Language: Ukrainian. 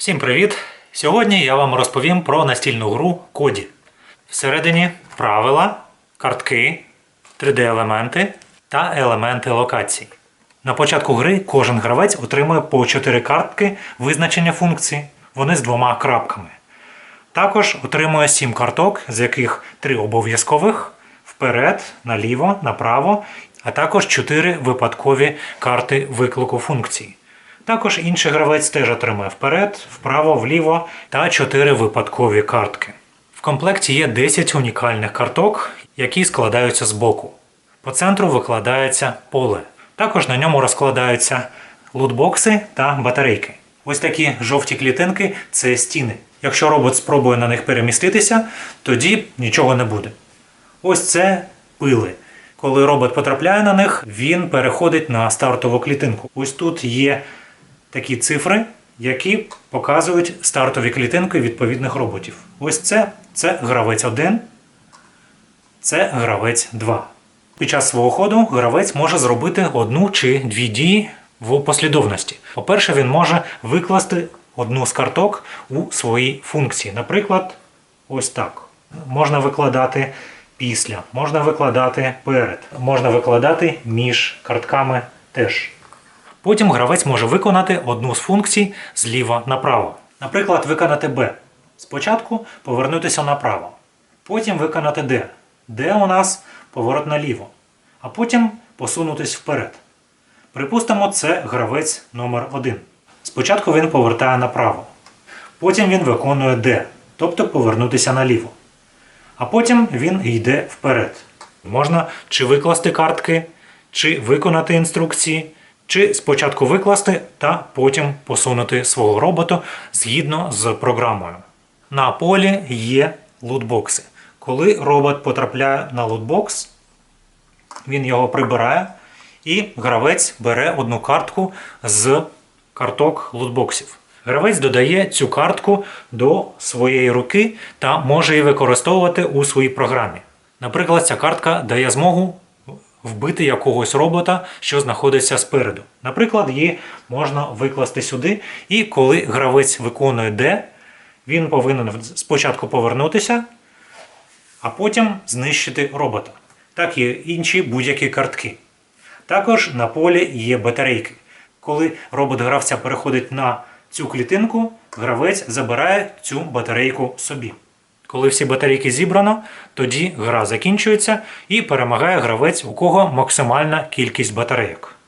Всім привіт! Сьогодні я вам розповім про настільну гру Коді. Всередині правила, картки, 3D-елементи та елементи локацій. На початку гри кожен гравець отримує по 4 картки визначення функції. Вони з двома крапками. Також отримує 7 карток, з яких 3 обов'язкових вперед, наліво, направо, а також 4 випадкові карти виклику функцій. Також інший гравець теж отримує вперед, вправо, вліво та 4 випадкові картки. В комплекті є 10 унікальних карток, які складаються з боку. По центру викладається поле. Також на ньому розкладаються лутбокси та батарейки. Ось такі жовті клітинки це стіни. Якщо робот спробує на них переміститися, тоді нічого не буде. Ось це пили. Коли робот потрапляє на них, він переходить на стартову клітинку. Ось тут є такі цифри, які показують стартові клітинки відповідних роботів. Ось це це гравець 1, це гравець 2. Під час свого ходу гравець може зробити одну чи дві дії в послідовності. По-перше, він може викласти одну з карток у своїй функції. Наприклад, ось так. Можна викладати після, можна викладати перед, можна викладати між картками теж. Потім гравець може виконати одну з функцій зліва направо. Наприклад, виконати B. Спочатку повернутися направо. Потім виконати D. D у нас поворот наліво. А потім посунутись вперед. Припустимо, це гравець номер 1 Спочатку він повертає направо. Потім він виконує D, тобто повернутися наліво. А потім він йде вперед. Можна чи викласти картки, чи виконати інструкції, чи спочатку викласти та потім посунути свого робота згідно з програмою. На полі є лутбокси. Коли робот потрапляє на лутбокс, він його прибирає, і гравець бере одну картку з карток лутбоксів. Гравець додає цю картку до своєї руки та може її використовувати у своїй програмі. Наприклад, ця картка дає змогу вбити якогось робота, що знаходиться спереду. Наприклад, її можна викласти сюди, і коли гравець виконує D, він повинен спочатку повернутися, а потім знищити робота. Так і інші будь-які картки. Також на полі є батарейки. Коли робот гравця переходить на цю клітинку, гравець забирає цю батарейку собі. Коли всі батарейки зібрано, тоді гра закінчується і перемагає гравець, у кого максимальна кількість батарейок.